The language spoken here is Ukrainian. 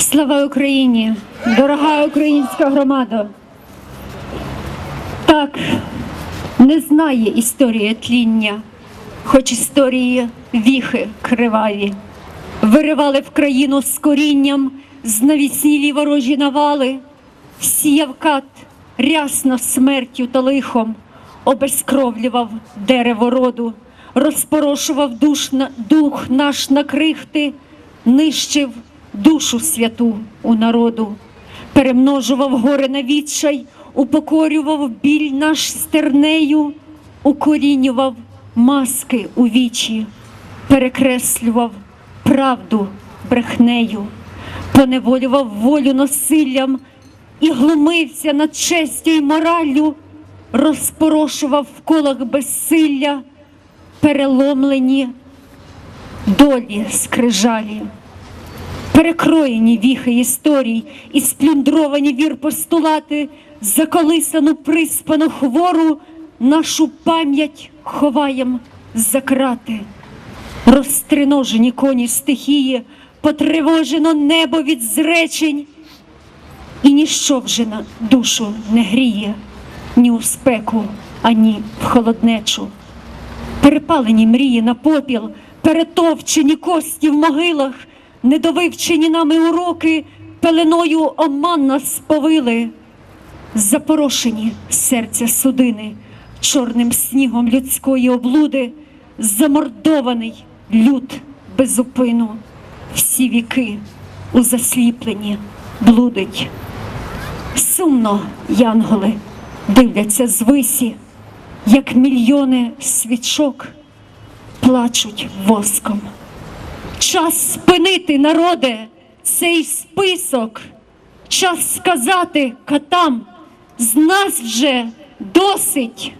Слава Україні! Дорога українська громада! Так, не знає історія тління, хоч історії віхи криваві. Виривали в країну з корінням знавіснілі ворожі навали, сіяв кат рясно смертю та лихом, обезкровлював дерево роду, розпорошував душ дух наш на крихти, нищив душу святу у народу, перемножував горе на відчай, упокорював біль наш стернею, укорінював маски у вічі, перекреслював правду брехнею, поневолював волю насиллям і глумився над честю й мораллю, розпорошував в колах безсилля, переломлені долі скрижалі. Перекроєні віхи історій і сплюндровані вір постулати, заколисану приспану хвору, нашу пам'ять ховаєм за крати. Розтриножені коні стихії, потривожено небо від зречень, і ніщо вже на душу не гріє, ні у спеку, ані в холоднечу. Перепалені мрії на попіл, перетовчені кості в могилах, недовивчені нами уроки, пеленою оман нас сповили, запорошені серця судини, чорним снігом людської облуди, замордований люд безупину, всі віки у засліпленні блудить. Сумно, янголи, дивляться звисі, як мільйони свічок плачуть воском. Час спинити, народе, цей список, час сказати катам, з нас вже досить.